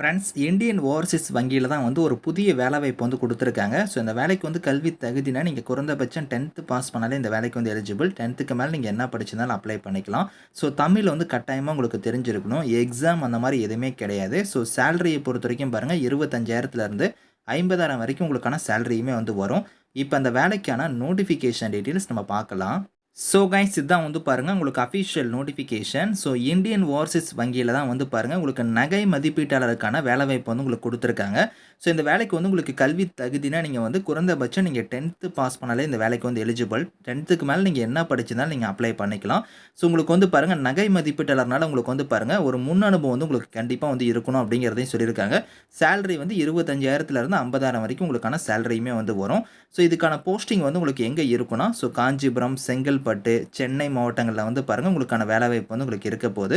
Friends Indian Overseas வங்கியில் தான் வந்து ஒரு புதிய வேலைவாய்ப்பு வந்து கொடுத்துருக்காங்க. ஸோ இந்த வேலைக்கு வந்து கல்வி தகுதினா நீங்கள் குறைந்தபட்சம் டென்த்து பாஸ் பண்ணாலே இந்த வேலைக்கு வந்து எலிஜிபிள் டென்த்துக்கு மேலே நீங்கள் என்ன படிச்சிருந்தாலும் அப்ளை பண்ணிக்கலாம். ஸோ தமிழ் வந்து கட்டாயமாக உங்களுக்கு தெரிஞ்சிருக்கணும். எக்ஸாம் அந்த மாதிரி எதுவுமே கிடையாது. ஸோ சேலரியை பொறுத்த வரைக்கும் பாருங்கள் இருபத்தஞ்சாயிரத்துலேருந்து ஐம்பதாயிரம் வரைக்கும் உங்களுக்கான சேலரியுமே வந்து வரும். இப்போ அந்த வேலைக்கான நோட்டிஃபிகேஷன் டீட்டெயில்ஸ் நம்ம பார்க்கலாம். ஸோ கைஸ் இதுதான் வந்து பாருங்கள் உங்களுக்கு official notification so Indian overseas வங்கியில் தான் வந்து பாருங்கள் உங்களுக்கு நகை மதிப்பீட்டாளருக்கான வேலைவாய்ப்பு வந்து உங்களுக்கு கொடுத்துருக்காங்க. ஸோ இந்த வேலைக்கு வந்து உங்களுக்கு கல்வி தகுதினா நீங்கள் வந்து குறைந்தபட்சம் நீங்கள் டென்த்து பாஸ் பண்ணாலே இந்த வேலைக்கு வந்து எலிஜிபிள் டென்த்துக்கு மேலே நீங்கள் என்ன படிச்சிருந்தாலும் நீங்கள் அப்ளை பண்ணிக்கலாம். ஸோ உங்களுக்கு வந்து பாருங்கள் நகை மதிப்பீட்டாளர்னால உங்களுக்கு வந்து பாருங்கள் ஒரு முன் அனுபவம் வந்து உங்களுக்கு கண்டிப்பாக வந்து இருக்கணும் அப்படிங்கிறதையும் சொல்லியிருக்காங்க. சேலரி வந்து இருபத்தஞ்சாயிரத்துலேருந்து ஐம்பதாயிரம் வரைக்கும் உங்களுக்கான சேலரியுமே வந்து வரும். ஸோ இதுக்கான போஸ்டிங் வந்து உங்களுக்கு எங்கே இருக்குன்னா ஸோ காஞ்சிபுரம் செங்கல் செங்கல்பட்டு சென்னை மாவட்டங்களில் வந்து பாருங்கள் உங்களுக்கான வேலைவாய்ப்பு வந்து உங்களுக்கு இருக்க போகுது.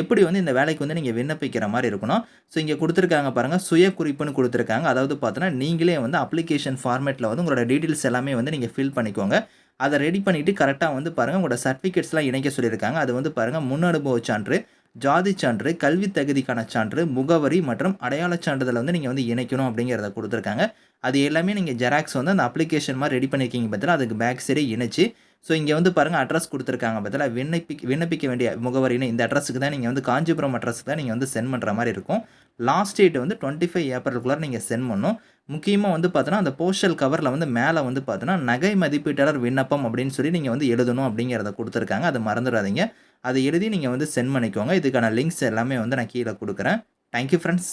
எப்படி வந்து இந்த வேலைக்கு வந்து நீங்கள் விண்ணப்பிக்கிற மாதிரி இருக்கணும். ஸோ இங்கே கொடுத்துருக்காங்க பாருங்கள் சுய குறிப்புன்னு கொடுத்துருக்காங்க. அதாவது பார்த்தோன்னா நீங்களே வந்து அப்ளிகேஷன் ஃபார்மேட்டில் வந்து உங்களோட டீட்டெயில்ஸ் எல்லாமே வந்து நீங்கள் ஃபில் பண்ணிக்கோங்க. அதை ரெடி பண்ணிவிட்டு கரெக்டாக வந்து பாருங்கள் உங்களோட சர்டிஃபிகேட்ஸ்லாம் இணைக்க சொல்லியிருக்காங்க. அது வந்து பாருங்கள் முன் அனுபவ சான்று ஜாதி சான்று கல்வி தகுதிக்கான சான்று முகவரி மற்றும் அடையாளச் சான்றிதழை வந்து நீங்கள் வந்து இணைக்கணும் அப்படிங்கிறத கொடுத்துருக்காங்க. அது எல்லாமே நீங்கள் ஜெராக்ஸ் வந்து அந்த அப்ளிகேஷன் மாதிரி ரெடி பண்ணியிருக்கீங்க பார்த்தீங்கன்னா அதுக்கு பேக் சரி இணைச்சு ஸோ இங்கே வந்து பாருங்கள் அட்ரஸ் கொடுத்துருக்காங்க பதிலாக விண்ணப்பி விண்ணப்பிக்க வேண்டிய முகவரின்னு இந்த அட்ரஸுக்கு தான் நீங்கள் வந்து காஞ்சிபுரம் அட்ரஸுக்கு தான் நீங்கள் வந்து சென்ட் பண்ணுற மாதிரி இருக்கும். லாஸ்ட் டேட் வந்து டுவெண்ட்டி ஃபைவ் ஏப்ரலுக்குள்ளே நீங்கள் சென்ட் பண்ணணும். முக்கியமாக வந்து பார்த்தோன்னா அந்த போஸ்டல் கவரில் வந்து மேலே வந்து பார்த்தோன்னா நகை மதிப்பீட்டாளர் விண்ணப்பம் அப்படின்னு சொல்லி நீங்கள் வந்து எழுதணும் அப்படிங்கிறத கொடுத்துருக்காங்க. அதை மறந்துடாதீங்க. அதை எழுதி நீங்கள் வந்து சென்ட் பண்ணிக்கோங்க. இதுக்கான லிங்க்ஸ் எல்லாமே வந்து நான் கீழே கொடுக்குறேன். Thank you friends